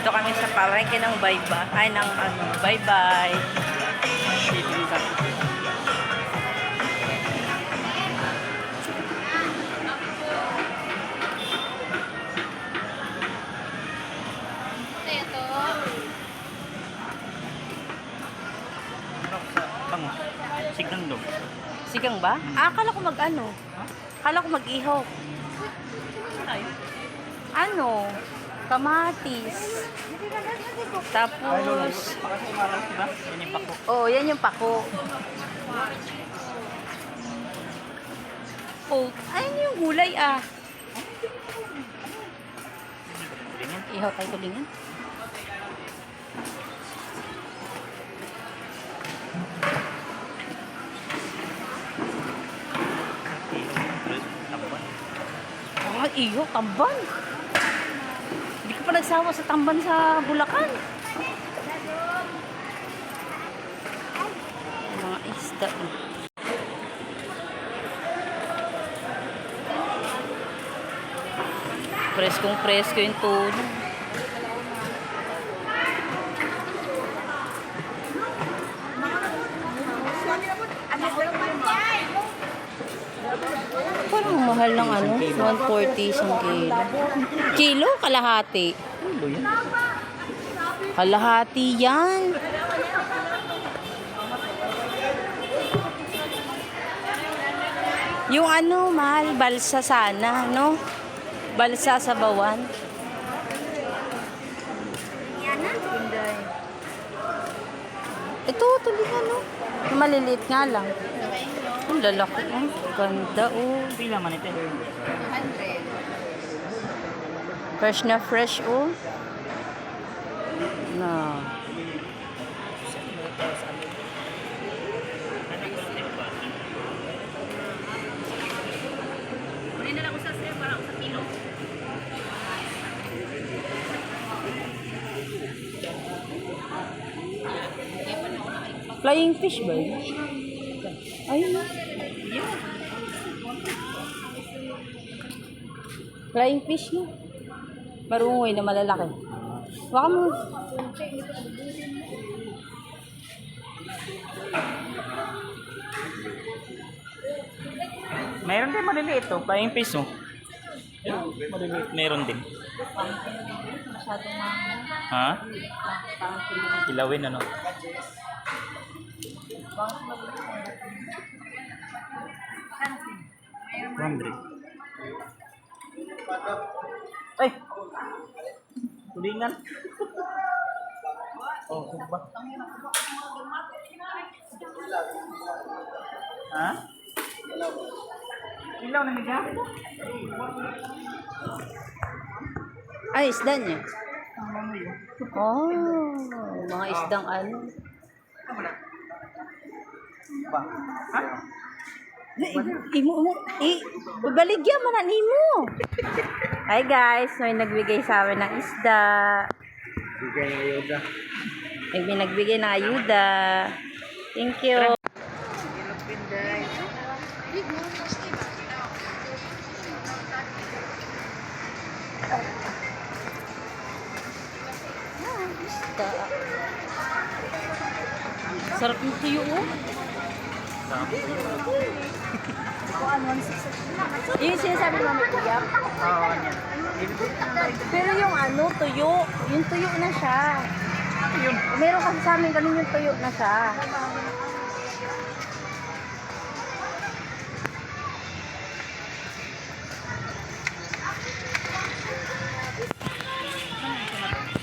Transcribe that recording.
Dito kami sa palengke ng bye-bye. Ay, ng ano, bye-bye. Signal daw. Sigang ba? Ah, akala ko mag-ano. Akala ko mag-ihaw. Ano? Kamatis. Tapos, oh, yan yung pako. Oh, ayun yung gulay ah. Ihaw tayo tulingan. Tapuan. Mga ihaw, tamban. Ka pa nagsawa sa tamban sa Bulacan. Mga isda. Preskong presko yung tulo. Mahal ng ano, 140 isang kilo. Kilo? Kalahati. Kalahati yan. Yung ano, mahal, balsa sana, no? Balsa sa bawan. Ito, tulingan, no? Maliliit nga lang. Ang lalaki, oh. Ganda, oh. Pila man ito. Fresh na fresh, oh. Na. Flying fish ba yun? Ayun na. Flying fish na. Marungoy na malalaki. Baka mo. Meron din maliliit to. Flying fish oh. Ayun, Maliliit. Meron din. Ha? Kilawin ano? Hundred. Ay! Tulingan. Oh, ba? Ha? Ilaw na niya? Ay, isda niya. Oh, mga isdang ano. Ba? Ha? Imo mo, i, baligyan mo na nimo. Hi guys, may nagbigay sa amin ng isda. Bigay ng ayuda. May nagbigay ng ayuda. Thank you. Sarap ng tuyo oh. Yung sinasabi mo may tiyap. Oo, yan. Pero yung ano, tuyo, yung tuyo na siya. Yun. Meron kasi sa amin ganun yung tuyo na siya.